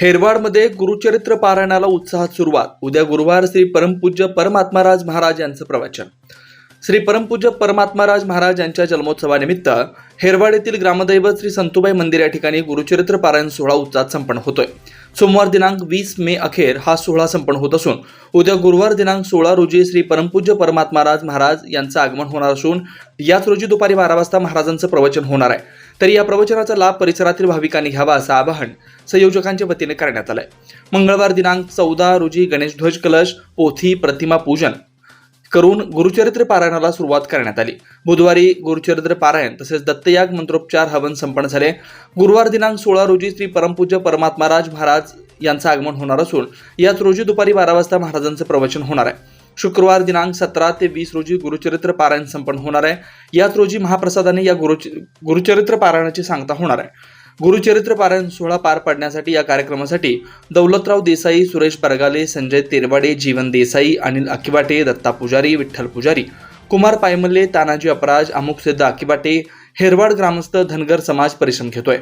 हेरवाडमध्ये गुरुचरित्र पारायणाला उत्साहात सुरुवात. उद्या गुरुवार श्री परमपूज्य परमात्माराज महाराज यांचं प्रवचन. श्री परमपूज्य परमात्माराज महाराज यांच्या जन्मोत्सवानिमित्त हेरवाड येथील ग्रामदैवत श्री संतुबाई मंदिर या ठिकाणी गुरुचरित्र पारायण सोहळा उत्साहात संपन्न होतोय. सोमवार दिनांक वीस मे अखेर हा सोहळा संपन्न होत असून उद्या गुरुवार दिनांक सोळा रोजी श्री परमपूज्य परमात्माराज महाराज यांचं आगमन होणार असून याच रोजी दुपारी बारा वाजता महाराजांचं प्रवचन होणार आहे. तरी या प्रवचनाचा लाभ परिसरातील भाविकांनी घ्यावा असं आवाहन संयोजकांच्या वतीने करण्यात आलंय. मंगळवार दिनांक चौदा रोजी गणेश ध्वज कलश पोथी प्रतिमा पूजन करून गुरुचरित्र पारायणाला सुरुवात करण्यात आली. बुधवारी गुरुचरित्र पारायण तसेच दत्तयाग मंत्रोपचार हवन संपन्न झाले. गुरुवार दिनांक सोळा रोजी श्री परमपूज्य परमात्माराज महाराज यांचं आगमन होणार असून याच रोजी दुपारी बारा वाजता महाराजांचं प्रवचन होणार आहे. शुक्रवार दिनांक सतरा ते वीस रोजी गुरुचरित्र पारायण संपन्न होणार आहे. याच रोजी महाप्रसादाने या गुरु गुरुचरित्र पारायणाची सांगता होणार आहे. गुरुचरित्र पारायण सोहळा पार पाडण्यासाठी या कार्यक्रमासाठी दौलतराव देसाई सुरेश परगाले संजय तेरवाडे जीवन देसाई अनिल अकिबाटे दत्ता पुजारी विठ्ठल पुजारी कुमार पायमल्ले तानाजी अपराज अमुक सिद्ध अकिबाटे हेरवाड ग्रामस्थ धनगर समाज परिश्रम घेतोय.